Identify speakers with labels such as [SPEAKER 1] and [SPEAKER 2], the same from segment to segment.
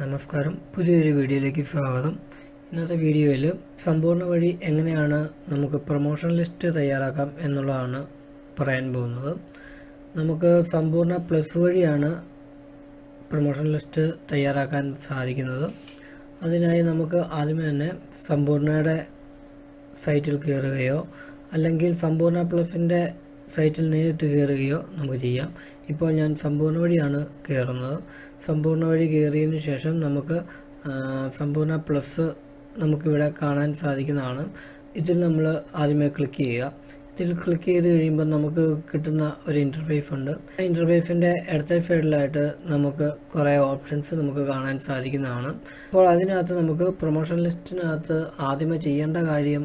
[SPEAKER 1] നമസ്കാരം. പുതിയൊരു വീഡിയോയിലേക്ക് സ്വാഗതം. ഇന്നത്തെ വീഡിയോയിൽ സമ്പൂർണ വഴി എങ്ങനെയാണ് നമുക്ക് പ്രൊമോഷൻ ലിസ്റ്റ് തയ്യാറാക്കാം എന്നുള്ളതാണ് പറയാൻ പോകുന്നത്. നമുക്ക് സമ്പൂർണ പ്ലസ് വഴിയാണ് പ്രൊമോഷൻ ലിസ്റ്റ് തയ്യാറാക്കാൻ സാധിക്കുന്നത്. അതിനായി നമുക്ക് ആദ്യമേ തന്നെ സമ്പൂർണയുടെ സൈറ്റിൽ കയറുകയോ അല്ലെങ്കിൽ സമ്പൂർണ പ്ലസിന്റെ സൈറ്റിൽ നേരിട്ട് കയറുകയോ നമുക്ക് ചെയ്യാം. ഇപ്പോൾ ഞാൻ സമ്പൂർണ വഴിയാണ് കയറുന്നത്. സമ്പൂർണ വഴി കയറിയതിന് ശേഷം നമുക്ക് സമ്പൂർണ പ്ലസ് നമുക്കിവിടെ കാണാൻ സാധിക്കുന്നതാണ്. ഇതിൽ നമ്മൾ ആദ്യമേ ക്ലിക്ക് ചെയ്യുക. ഇതിൽ ക്ലിക്ക് ചെയ്ത് കഴിയുമ്പോൾ നമുക്ക് കിട്ടുന്ന ഒരു ഇന്റർഫേസ് ഉണ്ട്. ആ ഇന്റർഫേസിന്റെ ഇടത്തെ സൈഡിലായിട്ട് നമുക്ക് കുറേ ഓപ്ഷൻസ് നമുക്ക് കാണാൻ സാധിക്കുന്നതാണ്. അപ്പോൾ അതിനകത്ത് നമുക്ക് പ്രൊമോഷൻ ലിസ്റ്റിനകത്ത് ആദ്യമേ ചെയ്യേണ്ട കാര്യം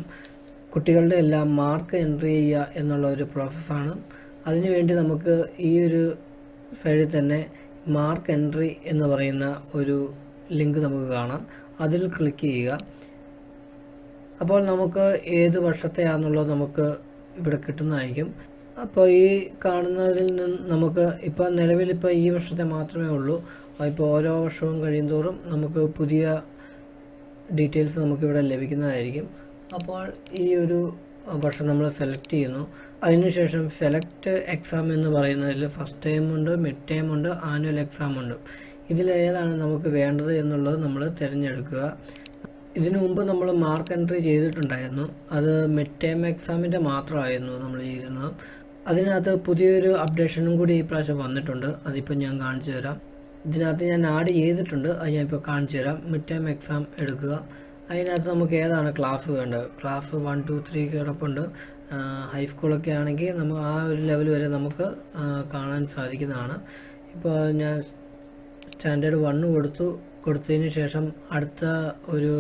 [SPEAKER 1] കുട്ടികളുടെ എല്ലാം മാർക്ക് എൻട്രി ചെയ്യുക എന്നുള്ള ഒരു പ്രോസസ്സാണ് അതിനുവേണ്ടി നമുക്ക് ഈ ഒരു സൈഡിൽ തന്നെ മാർക്ക് എൻട്രി എന്ന് പറയുന്ന ഒരു ലിങ്ക് നമുക്ക് കാണാം. അതിൽ ക്ലിക്ക് ചെയ്യുക. അപ്പോൾ നമുക്ക് ഏത് വർഷത്തെയാണെന്നുള്ളത് നമുക്ക് ഇവിടെ കിട്ടുന്നതായിരിക്കും. അപ്പോൾ ഈ കാണുന്നതിൽ നിന്ന് നമുക്ക് ഇപ്പോൾ നിലവിലിപ്പോൾ ഈ വർഷത്തെ മാത്രമേ ഉള്ളൂ. ഇപ്പോൾ ഓരോ വർഷവും കഴിയുന്തോറും നമുക്ക് പുതിയ ഡീറ്റെയിൽസ് നമുക്കിവിടെ ലഭിക്കുന്നതായിരിക്കും. അപ്പോൾ ഈ ഒരു വർഷം നമ്മൾ സെലക്ട് ചെയ്യുന്നു. അതിനുശേഷം സെലക്ട് എക്സാം എന്ന് പറയുന്നതിൽ ഫസ്റ്റ് ടൈം ഉണ്ട് മിഡ് ടൈം ഉണ്ട് ആനുവൽ എക്സാം ഉണ്ട്. ഇതിലേതാണ് നമുക്ക് വേണ്ടത് എന്നുള്ളത് നമ്മൾ തിരഞ്ഞെടുക്കുക. ഇതിനു മുമ്പ് നമ്മൾ മാർക്ക് എൻട്രി ചെയ്തിട്ടുണ്ടായിരുന്നു. അത് മിഡ് ടൈം എക്സാമിന്റെ മാത്രമായിരുന്നു നമ്മൾ ചെയ്തിരുന്നത്. അതിനകത്ത് പുതിയൊരു അപ്ഡേഷനും കൂടി ഈ പ്രാവശ്യം വന്നിട്ടുണ്ട്. അതിപ്പോൾ ഞാൻ കാണിച്ചു തരാം. ഇതിനകത്ത് ഞാൻ ആഡ് ചെയ്തിട്ടുണ്ട്. അത് ഞാൻ ഇപ്പോൾ കാണിച്ചു തരാം. മിഡ് ടൈം എക്സാം എടുക്കുക. അതിനകത്ത് നമുക്ക് ഏതാണ് ക്ലാസ് വേണ്ടത്? ക്ലാസ് വൺ ടു ത്രീ കിടപ്പുണ്ട്. ഹൈസ്കൂളൊക്കെ ആണെങ്കിൽ നമുക്ക് ആ ഒരു ലെവൽ വരെ നമുക്ക് കാണാൻ സാധിക്കുന്നതാണ്. ഇപ്പോൾ ഞാൻ സ്റ്റാൻഡേർഡ് വണ്ണ് കൊടുത്തു. കൊടുത്തതിന് ശേഷം അടുത്ത ഒരു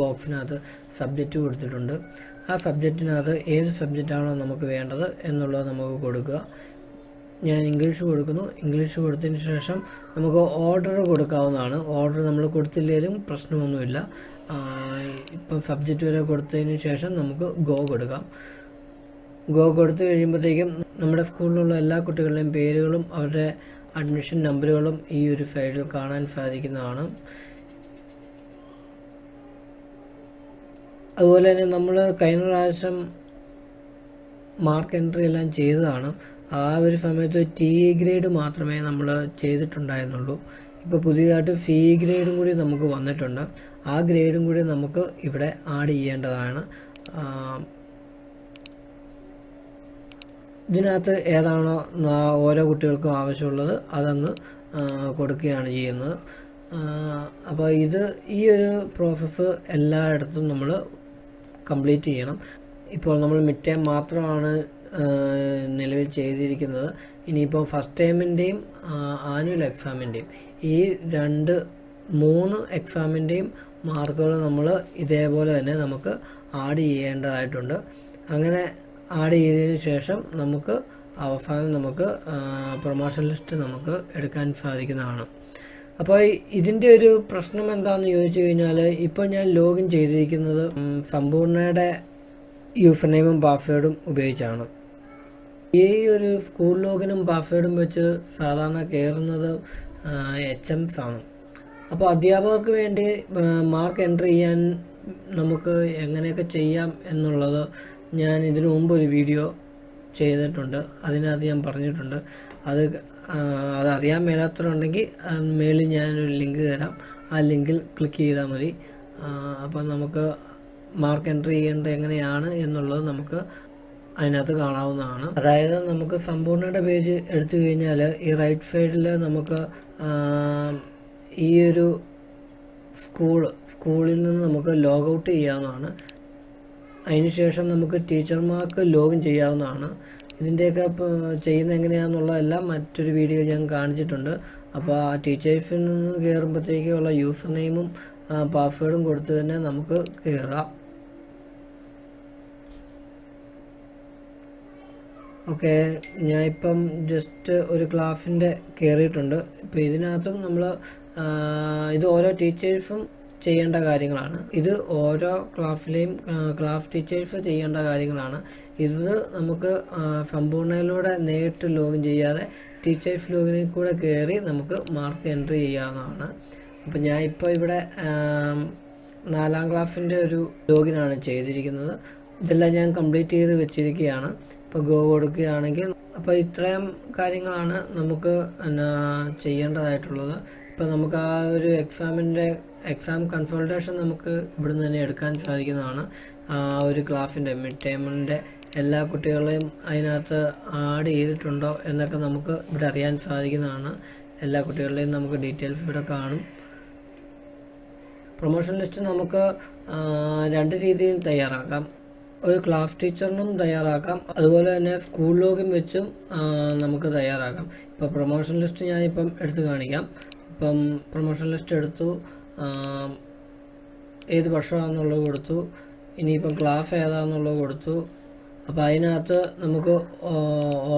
[SPEAKER 1] ബോക്സിനകത്ത് സബ്ജക്റ്റ് കൊടുത്തിട്ടുണ്ട്. ആ സബ്ജക്റ്റിനകത്ത് ഏത് സബ്ജക്റ്റാണോ നമുക്ക് വേണ്ടത് എന്നുള്ളത് നമുക്ക് കൊടുക്കുക. ഞാൻ ഇംഗ്ലീഷ് കൊടുക്കുന്നു. ഇംഗ്ലീഷ് കൊടുത്തതിന് ശേഷം നമുക്ക് ഓർഡർ കൊടുക്കാവുന്നതാണ്. ഓർഡർ നമ്മൾ കൊടുത്തില്ലെങ്കിലും പ്രശ്നമൊന്നുമില്ല. ഇപ്പം സബ്ജക്റ്റ് വരെ കൊടുത്തതിന് ശേഷം നമുക്ക് ഗോ കൊടുക്കാം. ഗോ കൊടുത്തു കഴിയുമ്പോഴത്തേക്കും നമ്മുടെ സ്കൂളിലുള്ള എല്ലാ കുട്ടികളുടെയും പേരുകളും അവരുടെ അഡ്മിഷൻ നമ്പറുകളും ഈ ഒരു സൈഡിൽ കാണാൻ സാധിക്കുന്നതാണ്. അതുപോലെ തന്നെ നമ്മൾ കഴിഞ്ഞ പ്രാവശ്യം മാർക്ക് എൻട്രി എല്ലാം ചെയ്തതാണ്. ആ ഒരു സമയത്ത് ടി ഗ്രേഡ് മാത്രമേ നമ്മൾ ചെയ്തിട്ടുണ്ടായിരുന്നുള്ളൂ. ഇപ്പോൾ പുതിയതായിട്ട് സി ഗ്രേഡും കൂടി നമുക്ക് വന്നിട്ടുണ്ട്. ആ ഗ്രേഡും കൂടി നമുക്ക് ഇവിടെ ആഡ് ചെയ്യേണ്ടതാണ്. ഇതിനകത്ത് ഏതാണോ ഓരോ കുട്ടികൾക്കും ആവശ്യമുള്ളത് അതങ്ങ് കൊടുക്കുകയാണ് ചെയ്യുന്നത്. അപ്പോൾ ഇത് ഈ ഒരു പ്രോസസ്സ് എല്ലായിടത്തും നമ്മൾ കംപ്ലീറ്റ് ചെയ്യണം. ഇപ്പോൾ നമ്മൾ മിഡ് മാത്രമാണ് നിലവിൽ ചെയ്തിരിക്കുന്നത്. ഇനിയിപ്പോൾ ഫസ്റ്റ് ടൈമിന്റെയും ആനുവൽ എക്സാമിന്റെയും ഈ രണ്ട് മൂന്ന് എക്സാമിന്റെയും മാർക്കുകൾ നമ്മൾ ഇതേപോലെ തന്നെ നമുക്ക് ആഡ് ചെയ്യേണ്ടതായിട്ടുണ്ട്. അങ്ങനെ ആഡ് ചെയ്തതിന് ശേഷം നമുക്ക് അവസാനം നമുക്ക് പ്രൊമോഷൻ ലിസ്റ്റ് നമുക്ക് എടുക്കാൻ സാധിക്കുന്നതാണ്. അപ്പോൾ ഇതിന്റെ ഒരു പ്രശ്നം എന്താണെന്ന് ചോദിച്ചു കഴിഞ്ഞാൽ ഇപ്പോൾ ഞാൻ ലോഗിൻ ചെയ്തിരിക്കുന്നത് സമ്പൂർണയുടെ യൂസർ നെയിമും പാസ്വേഡും ഉപയോഗിച്ചാണ്. ഈ ഒരു സ്കൂൾ ലോഗിനും പാസ്വേഡും വെച്ച് സാധാരണ കയറുന്നത് എച്ച് എംസ് ആണ്. അപ്പോൾ അധ്യാപകർക്ക് വേണ്ടി മാർക്ക് എൻട്രി ചെയ്യാൻ നമുക്ക് എങ്ങനെയൊക്കെ ചെയ്യാം എന്നുള്ളത് ഞാൻ ഇതിനു മുമ്പ് ഒരു വീഡിയോ ചെയ്തിട്ടുണ്ട്. അതിനകത്ത് ഞാൻ പറഞ്ഞിട്ടുണ്ട്. അത് അതറിയാൻ മേലാത്തവരുണ്ടെങ്കിൽ മേളിൽ ഞാനൊരു ലിങ്ക് തരാം. ആ ലിങ്കിൽ ക്ലിക്ക് ചെയ്താൽ മതി. അപ്പോൾ നമുക്ക് മാർക്ക് എൻട്രി ചെയ്യേണ്ടത് എങ്ങനെയാണ് എന്നുള്ളത് നമുക്ക് അതിനകത്ത് കാണാവുന്നതാണ്. അതായത് നമുക്ക് സമ്പൂർണയുടെ പേജ് എടുത്തു കഴിഞ്ഞാൽ ഈ റൈറ്റ് സൈഡിൽ നമുക്ക് ഈ ഒരു സ്കൂൾ സ്കൂളിൽ നിന്ന് നമുക്ക് ലോഗ് ഔട്ട് ചെയ്യാവുന്നതാണ്. അതിനുശേഷം നമുക്ക് ടീച്ചർമാർക്ക് ലോഗിൻ ചെയ്യാവുന്നതാണ്. ഇതിന്റെയൊക്കെ ചെയ്യുന്ന എങ്ങനെയാണെന്നുള്ള എല്ലാം മറ്റൊരു വീഡിയോ ഞാൻ കാണിച്ചിട്ടുണ്ട്. അപ്പോൾ ആ ടീച്ചേഴ്സിൽ നിന്ന് കയറുമ്പോഴത്തേക്കുള്ള യൂസർ നെയിമും പാസ്വേഡും കൊടുത്ത് തന്നെ നമുക്ക് കയറാം ഓക്കെ ഞാൻ ഇപ്പം ജസ്റ്റ് ഒരു ക്ലാസ്സിന്റെ കയറിയിട്ടുണ്ട് ഇപ്പോൾ ഇതിനകത്തും നമ്മൾ ഇത് ഓരോ ടീച്ചേഴ്സും ചെയ്യേണ്ട കാര്യങ്ങളാണ്. ഇത് ഓരോ ക്ലാസ്സിലെയും ക്ലാസ് ടീച്ചേഴ്സ് ചെയ്യേണ്ട കാര്യങ്ങളാണ്. ഇത് നമുക്ക് സമ്പൂർണയിലൂടെ നേരിട്ട് ലോഗിൻ ചെയ്യാതെ ടീച്ചേഴ്സ് ലോഗിനിൽ കൂടെ കയറി നമുക്ക് മാർക്ക് എൻട്രി ചെയ്യാവുന്നതാണ്. അപ്പോൾ ഞാൻ ഇപ്പോൾ ഇവിടെ നാലാം ക്ലാസ്സിന്റെ ഒരു ലോഗിനാണ് ചെയ്തിരിക്കുന്നത്. ഇതെല്ലാം ഞാൻ കംപ്ലീറ്റ് ചെയ്ത് വെച്ചിരിക്കുകയാണ്. ഇപ്പോൾ ഗോ കൊടുക്കുകയാണെങ്കിൽ അപ്പോൾ ഇത്രയും കാര്യങ്ങളാണ് നമുക്ക് എന്നാ ചെയ്യേണ്ടതായിട്ടുള്ളത്. ഇപ്പോൾ നമുക്ക് ആ ഒരു എക്സാമിന്റെ എക്സാം കൺസൾട്ടേഷൻ നമുക്ക് ഇവിടുന്ന് തന്നെ എടുക്കാൻ സാധിക്കുന്നതാണ്. ആ ഒരു ക്ലാസ്സിന്റെ മിഡ് ടേമിന്റെ എല്ലാ കുട്ടികളെയും അതിനകത്ത് ആഡ് ചെയ്തിട്ടുണ്ടോ എന്നൊക്കെ നമുക്ക് ഇവിടെ അറിയാൻ സാധിക്കുന്നതാണ്. എല്ലാ കുട്ടികളുടെയും നമുക്ക് ഡീറ്റെയിൽസ് ഇവിടെ കാണും. പ്രൊമോഷൻ ലിസ്റ്റ് നമുക്ക് രണ്ട് രീതിയിൽ തയ്യാറാക്കാം. ഒരു ക്ലാസ് ടീച്ചറിനും തയ്യാറാക്കാം. അതുപോലെ തന്നെ സ്കൂൾ ലോഗിൻ വെച്ചും നമുക്ക് തയ്യാറാക്കാം. ഇപ്പോൾ പ്രൊമോഷൻ ലിസ്റ്റ് ഞാനിപ്പം എടുത്ത് കാണിക്കാം. ഇപ്പം പ്രൊമോഷൻ ലിസ്റ്റ് എടുത്തു. ഏത് വർഷമാണെന്നുള്ളത് കൊടുത്തു. ഇനിയിപ്പം ക്ലാസ് ഏതാണെന്നുള്ളത് കൊടുത്തു. അപ്പോൾ അതിനകത്ത് നമുക്ക്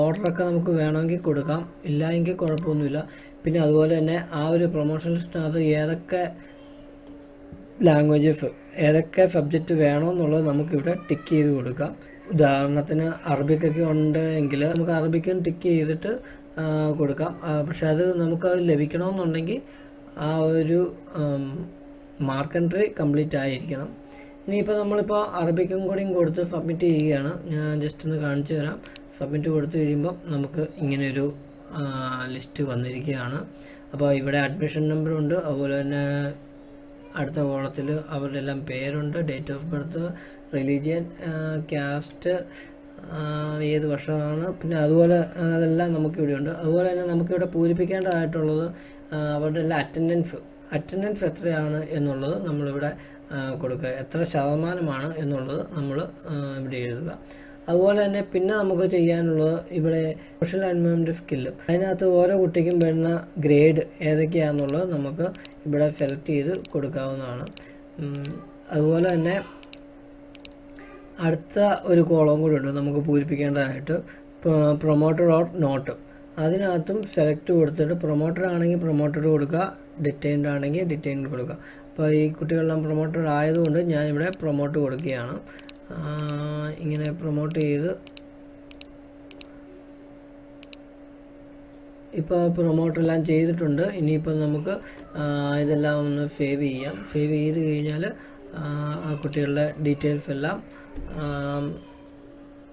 [SPEAKER 1] ഓർഡറൊക്കെ നമുക്ക് വേണമെങ്കിൽ കൊടുക്കാം. ഇല്ല എങ്കിൽ കുഴപ്പമൊന്നുമില്ല. പിന്നെ അതുപോലെ തന്നെ ആ ഒരു പ്രൊമോഷൻ ലിസ്റ്റിനകത്ത് ഏതൊക്കെ ലാംഗ്വേജസ് ഏതൊക്കെ സബ്ജക്റ്റ് വേണമെന്നുള്ളത് നമുക്കിവിടെ ടിക്ക് ചെയ്ത് കൊടുക്കാം. ഉദാഹരണത്തിന് അറബിക്കൊക്കെ ഉണ്ട് എങ്കിൽ നമുക്ക് അറബിക്കും ടിക്ക് ചെയ്തിട്ട് കൊടുക്കാം. പക്ഷേ പക്ഷെ അത് നമുക്ക് ലഭിക്കണമെന്നുണ്ടെങ്കിൽ ആ ഒരു മാർക്ക് എൻട്രി കംപ്ലീറ്റ് ആയിരിക്കണം. ഇനിയിപ്പോൾ നമ്മളിപ്പോൾ അറബിക്കും കൂടിയും കൊടുത്ത് സബ്മിറ്റ് ചെയ്യുകയാണ്. ഞാൻ ജസ്റ്റ് ഒന്ന് കാണിച്ചു തരാം. സബ്മിറ്റ് കൊടുത്തു കഴിയുമ്പം നമുക്ക് ഇങ്ങനെയൊരു ലിസ്റ്റ് വന്നിരിക്കുകയാണ്. അപ്പോൾ ഇവിടെ അഡ്മിഷൻ നമ്പറുണ്ട്. അതുപോലെ തന്നെ അടുത്ത കോളത്തിൽ അവരുടെ എല്ലാം പേരുണ്ട് date of birth religion caste ഏത് വർഷമാണ്. പിന്നെ അതുപോലെ അതെല്ലാം നമുക്കിവിടെ ഉണ്ട് അതുപോലെ തന്നെ നമുക്കിവിടെ പൂരിപ്പിക്കേണ്ടതായിട്ടുള്ളത് അവരുടെ എല്ലാം അറ്റൻഡൻസ് അറ്റൻഡൻസ് എത്രയാണ് എന്നുള്ളത് നമ്മളിവിടെ കൊടുക്കുക. എത്ര ശതമാനമാണ് എന്നുള്ളത് നമ്മൾ ഇവിടെ എഴുതുക. അതുപോലെ തന്നെ പിന്നെ നമുക്ക് ചെയ്യാനുള്ളത് ഇവിടെ സോഷ്യൽ എൻവയോൺമെന്റ് സ്കില്ല് അതിനകത്ത് ഓരോ കുട്ടിക്കും വരുന്ന ഗ്രേഡ് ഏതൊക്കെയാണെന്നുള്ളത് നമുക്ക് ഇവിടെ സെലക്ട് ചെയ്ത് കൊടുക്കാവുന്നതാണ്. അതുപോലെ തന്നെ അടുത്ത ഒരു കോളം കൂടി ഉണ്ട് നമുക്ക് പൂരിപ്പിക്കേണ്ടതായിട്ട്. പ്രൊമോട്ടർ ഓർ നോട്ട് അതിനകത്തും സെലക്ട് കൊടുത്തിട്ട് പ്രൊമോട്ടർ ആണെങ്കിൽ പ്രൊമോട്ടർ കൊടുക്കുക ഡിറ്റൈൻഡ് ആണെങ്കിൽ ഡിറ്റൈൻഡ് കൊടുക്കുക. അപ്പോൾ ഈ കുട്ടികളെല്ലാം പ്രൊമോട്ടർ ആയതുകൊണ്ട് ഞാനിവിടെ പ്രൊമോട്ട് കൊടുക്കുകയാണ്. ഇങ്ങനെ പ്രൊമോട്ട് ചെയ്ത് ഇപ്പോൾ പ്രൊമോട്ടെല്ലാം ചെയ്തിട്ടുണ്ട്. ഇനിയിപ്പോൾ നമുക്ക് ഇതെല്ലാം ഒന്ന് സേവ് ചെയ്യാം. സേവ് ചെയ്ത് കഴിഞ്ഞാൽ ആ കുട്ടികളുടെ ഡീറ്റെയിൽസ് എല്ലാം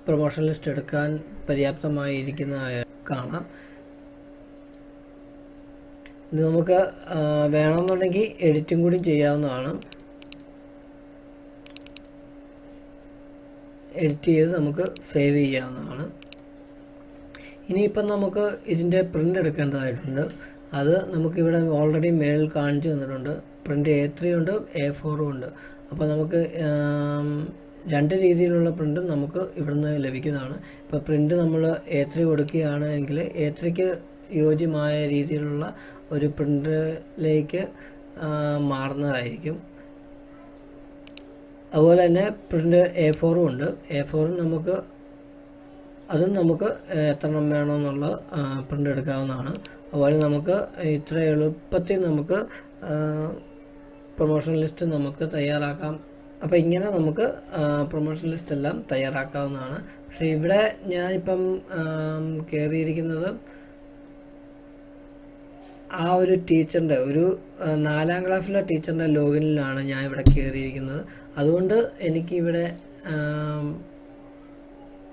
[SPEAKER 1] പ്രൊമോഷൻ ലിസ്റ്റ് എടുക്കാൻ പര്യാപ്തമായിരിക്കുന്നതായി കാണാം. ഇത് നമുക്ക് വേണമെന്നുണ്ടെങ്കിൽ എഡിറ്റും കൂടി ചെയ്യാവുന്നതാണ്. എഡിറ്റ് ചെയ്ത് നമുക്ക് സേവ് ചെയ്യാവുന്നതാണ്. ഇനിയിപ്പം നമുക്ക് ഇതിന്റെ പ്രിന്റ് എടുക്കേണ്ടതായിട്ടുണ്ട്. അത് നമുക്കിവിടെ ഓൾറെഡി മേളിൽ കാണിച്ചു തന്നിട്ടുണ്ട്. പ്രിന്റ് എ ത്രീ ഉണ്ട് എ ഫോറും ഉണ്ട്. അപ്പോൾ നമുക്ക് രണ്ട് രീതിയിലുള്ള പ്രിന്റ് നമുക്ക് ഇവിടുന്ന് ലഭിക്കുന്നതാണ്. ഇപ്പോൾ പ്രിന്റ് നമ്മൾ എ ത്രീ കൊടുക്കുകയാണ് എങ്കിൽ എ ത്രീക്ക് യോജ്യമായ രീതിയിലുള്ള ഒരു പ്രിന്റിലേക്ക് മാറുന്നതായിരിക്കും. അതുപോലെ തന്നെ പ്രിന്റ് എ ഫോറും ഉണ്ട്. എ ഫോറും നമുക്ക് അതും നമുക്ക് എത്ര എണ്ണം വേണമെന്നുള്ള പ്രിന്റ് എടുക്കാവുന്നതാണ്. അതുപോലെ നമുക്ക് ഇത്ര എളുപ്പത്തിൽ നമുക്ക് പ്രൊമോഷൻ ലിസ്റ്റ് നമുക്ക് തയ്യാറാക്കാം. അപ്പോൾ ഇങ്ങനെ നമുക്ക് പ്രൊമോഷൻ ലിസ്റ്റ് എല്ലാം തയ്യാറാക്കാവുന്നതാണ്. പക്ഷേ ഇവിടെ ഞാനിപ്പം കയറിയിരിക്കുന്നത് ആ ഒരു ടീച്ചറിന്റെ ഒരു നാലാം ക്ലാസ്സിലെ ടീച്ചറിന്റെ ലോഗിനിലാണ് ഞാൻ ഇവിടെ കയറിയിരിക്കുന്നത് അതുകൊണ്ട് എനിക്കിവിടെ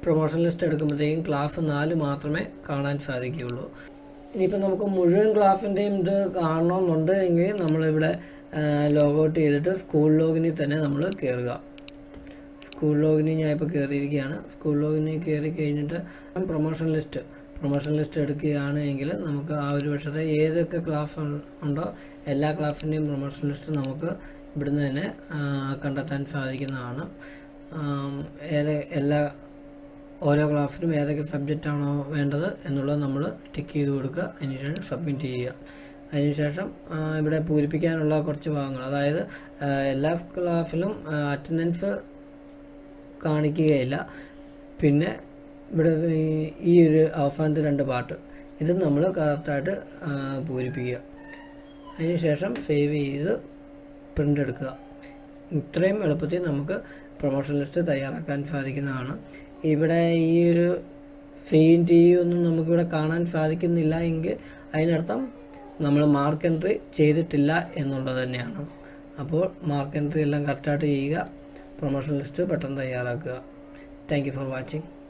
[SPEAKER 1] പ്രൊമോഷൻ ലിസ്റ്റ് എടുക്കുമ്പോഴത്തേക്കും ക്ലാസ് നാല് മാത്രമേ കാണാൻ സാധിക്കുകയുള്ളൂ. ഇനിയിപ്പോൾ നമുക്ക് മുഴുവൻ ക്ലാസ്സിന്റെയും ഇത് കാണണമെന്നുണ്ട് എങ്കിൽ നമ്മളിവിടെ ലോഗൗട്ട് ചെയ്തിട്ട് സ്കൂൾ ലോഗിനിൽ തന്നെ നമ്മൾ കയറുക സ്കൂൾ ലോഗിനിൽ ഞാൻ ഇപ്പോൾ കയറിയിരിക്കുകയാണ് സ്കൂൾ ലോഗിനിൽ കയറി കഴിഞ്ഞിട്ട് പ്രൊമോഷൻ ലിസ്റ്റ് പ്രൊമോഷൻ ലിസ്റ്റ് എടുക്കുകയാണ് എങ്കിൽ നമുക്ക് ആ ഒരു വർഷത്തെ ഏതൊക്കെ ക്ലാസ് ഉണ്ടോ എല്ലാ ക്ലാസ്സിന്റെയും പ്രൊമോഷൻ ലിസ്റ്റ് നമുക്ക് ഇവിടുന്ന് തന്നെ കണ്ടെത്താൻ സാധിക്കുന്നതാണ്. ഏത് എല്ലാ ഓരോ ക്ലാസ്സിനും ഏതൊക്കെ സബ്ജക്റ്റ് ആണോ വേണ്ടത് എന്നുള്ളത് നമ്മൾ ടിക്ക് ചെയ്ത് കൊടുക്കുക അതിനുശേഷം സബ്മിറ്റ് ചെയ്യുക. അതിനുശേഷം ഇവിടെ പൂരിപ്പിക്കാനുള്ള കുറച്ച് ഭാഗങ്ങൾ. അതായത് എല്ലാ ക്ലാസ്സിലും അറ്റൻഡൻസ് കാണിക്കുകയില്ല. പിന്നെ ഇവിടെ ഈ- ഒരു അവസാനത്തെ രണ്ട് പാട്ട്. ഇത് നമ്മൾ കറക്റ്റായിട്ട് പൂരിപ്പിക്കുക. അതിനുശേഷം സേവ് ചെയ്ത് പ്രിന്റ് എടുക്കുക. ഇത്രയും എളുപ്പത്തിൽ നമുക്ക് പ്രൊമോഷൻ ലിസ്റ്റ് തയ്യാറാക്കാൻ സാധിക്കുന്നതാണ്. ഇവിടെ ഈ ഒരു ടി ഒന്നും നമുക്കിവിടെ കാണാൻ സാധിക്കുന്നില്ല എങ്കിൽ അതിനർത്ഥം നമ്മൾ മാർക്ക് എൻട്രി ചെയ്തിട്ടില്ല എന്നുള്ളത് തന്നെയാണ്. അപ്പോൾ മാർക്ക് എൻട്രി എല്ലാം കറക്റ്റായിട്ട് ചെയ്യുക. പ്രൊമോഷൻ ലിസ്റ്റ് പെട്ടെന്ന് തയ്യാറാക്കുക. Thank for watching